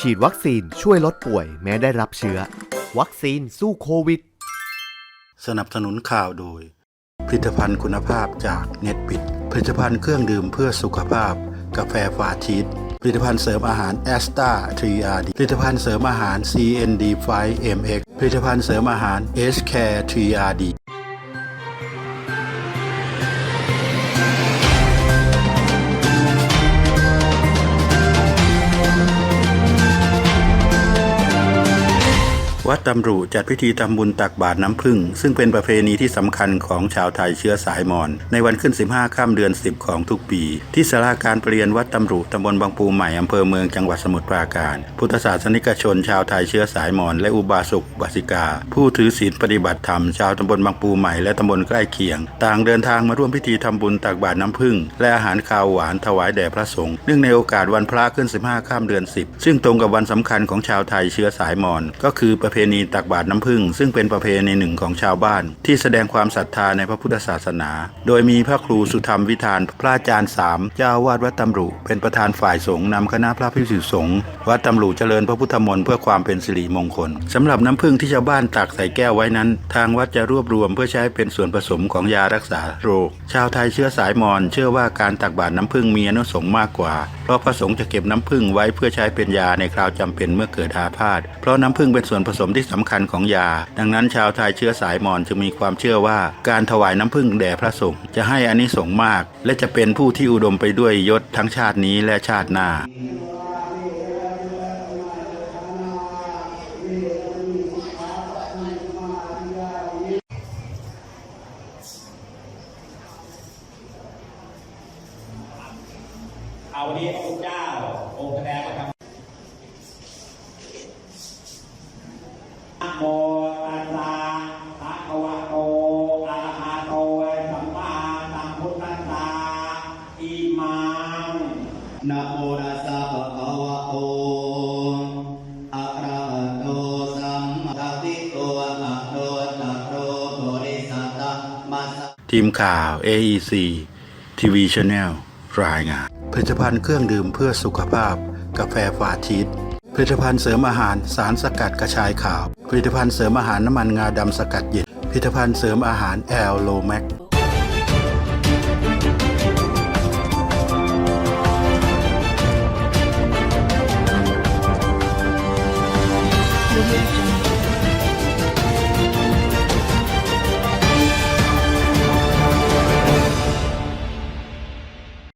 ฉีดวัคซีนช่วยลดป่วยแม้ได้รับเชื้อ วัคซีนสู้โควิด สนับสนุนข่าวโดย ผลิตภัณฑ์คุณภาพจากเน็ตบิด ผลิตภัณฑ์เครื่องดื่มเพื่อสุขภาพ กาแฟฟาชีสผลิตภัณฑ์เสริมอาหารแอสตาทรีอาร์ดผลิตภัณฑ์เสริมอาหาร CND 5 MX ผลิตภัณฑ์เสริมอาหาร H Care 3RD วัดตำรุจัดพิธีทำบุญตักบาตรน้ำพึ่ง ซึ่งเป็นประเพณีที่สำคัญของชาวไทยเชื้อสายมอญในวันขึ้น 15ค่ำเดือน 10 ของทุกปี ที่ศาลาการประเรียนวัดตำรุตำบลบางปูใหม่อำเภอเมืองจังหวัดสมุทรปราการ พุทธศาสนิกชนชาวไทยเชื้อสายมอญและอุบาสกอุบาสิกา ผู้ถือศีลปฏิบัติธรรมชาวตำบลบางปูใหม่และตำบลใกล้เคียง ต่างเดินทางมาร่วมพิธีทำบุญตักบาตรน้ำพึ่ง และอาหารคาวหวานถวายแด่พระสงฆ์เนื่องในโอกาสวันพระขึ้น 15ค่ำเดือน 10 ซึ่งตรงกับวันสำคัญของชาวไทยเชื้อสายมอญก็คือประเพณีตักบาตรน้ำพึ่ง ซึ่งเป็นประเพณีหนึ่งของชาวบ้าน ที่แสดงความศรัทธาในพระพุทธศาสนา โดยมีพระครูสุธรรมวิธาน พระอาจารย์สามเจ้าวาดวัดตำรุ เป็นประธานฝ่ายสงฆ์นำคณะพระภิกษุสงฆ์วัดตำรุเจริญพระพุทธมนต์เพื่อความเป็นสิริมงคลสำหรับน้ำพึ่งที่ชาวบ้านตักใส่แก้วไว้นั้น ทางวัดจะรวบรวมเพื่อใช้เป็นส่วนผสมของยารักษาโรค ชาวไทยเชื้อสายมอญเชื่อว่าการตักบาตรน้ำพึ่งมีอานุสงส์มากกว่า เพราะพระสงฆ์จะเก็บน้ำพึ่งไว้เพื่อใช้เป็นยาในคราวจำเป็นเมื่อเกิดอาพาธเพราะน้ำพึ่งเป็นส่วนผสมที่สำคัญของยา ดังนั้นชาวไทยเชื้อสายมอญจึงมีความเชื่อว่า การถวายน้ำพึ่งแด่พระสงฆ์จะให้อานิสงส์มาก และจะเป็นผู้ที่อุดมไปด้วยยศทั้งชาตินี้และชาติหน้าเอาวันนี้พระคุณเจ้าองค์แสดงมาทำนะ โมตัสสะภะคะวะโตอะระหะโตสัมมาสัมพุทธัสสะอิมังนะโมตัสสะภะคะวะโตอะระหะโตสัมมาสัมพุทโตอะโตตัสโตโพธิสัตตมัสสะทีมข่าว AEC TV Channel รายงานผลิตภัณฑ์เครื่องดื่มเพื่อสุขภาพ กาแฟฟาชีส ผลิตภัณฑ์เสริมอาหารสารสกัดกระชายขาว ผลิตภัณฑ์เสริมอาหารน้ำมันงาดำสกัดเย็น ผลิตภัณฑ์เสริมอาหารแอลโลแมก